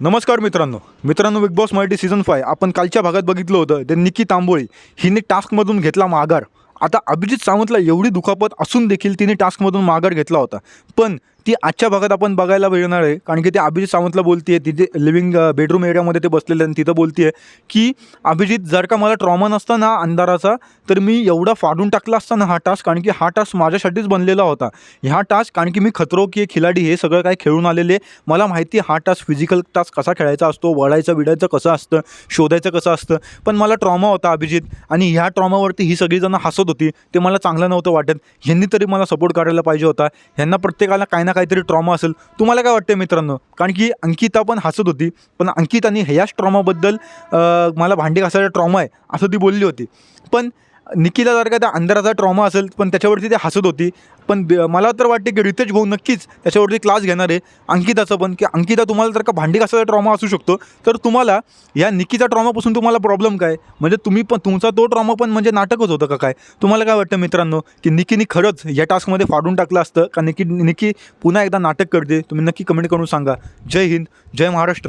नमस्कार मित्रांनो. मित्रांनो Bigg Boss Marathi season five आपण कालच्या भागात बघितलं होतं ते निकी तांबोळी हिने टास्कमधून घेतला माघार. आता अभिजित सावंतला एवढी दुखापत असून देखील तिने टास्कमधून माघार घेतला होता. पण ती आजच्या भागात आपण बघायला मिळणार आहे. कारण की ते अभिजित सावंतला बोलतीये तिथे लिव्हिंग बेडरूम एरियामध्ये ते बसलेले आणि तिथं बोलतीये की अभिजित जर का मला ट्रॉमा नसता ना अंधाराचा तर मी एवढा फाडून टाकला असता ना हा टास्क कारण की हा टास्क माझ्यासाठीच बनलेला होता. ह्या टास्क कारण की मी खतरो की खिलाडी हे सगळं काय खेळून आलेले मला माहिती आहे हा टास्क फिजिकल टास्क कसा खेळायचा असतो वळायचं विडायचं कसं असतं शोधायचं कसं असतं. पण मला ट्रॉमा होता अभिजित आणि ह्या ट्रॉमावरती ही सगळीजणं हसत होती ते मला चांगलं नव्हतं वाटत. ह्यांनी तरी मला सपोर्ट करायला पाहिजे होता. ह्यांना प्रत्येकाला काही ना काहीतरी ट्रॉमा असेल. तुम्हाला काय वाटतं मित्रांनो? कारण की अंकिता पण हसत होती पण अंकिताने ह्याच ट्रॉमाबद्दल मला भांडी घासायचा ट्रॉमा आहे असं ती बोलली होती. पण निकीला जर का त्या अंधाराचा ट्रॉमा असेल पण त्याच्यावरती ते हसत होती. पण मला तर वाटते की रितेश भाऊ नक्कीच त्याच्यावरती क्लास घेणार आहे अंकिताचं पण. की अंकिता तुम्हाला जर का भांडी घासायचा ट्रॉमा असू शकतो तर तुम्हाला या निकीचा ट्रॉमापासून तुम्हाला प्रॉब्लेम काय? म्हणजे तुम्ही पण तुमचा तो ट्रॉमा पण म्हणजे नाटकच होतं का काय? तुम्हाला काय वाटतं मित्रांनो की निकीने खरंच या टास्कमध्ये फाडून टाकलं असतं का निकी निकी पुन्हा एकदा नाटक करते? तुम्ही नक्की कमेंट करून सांगा. जय हिंद जय महाराष्ट्र.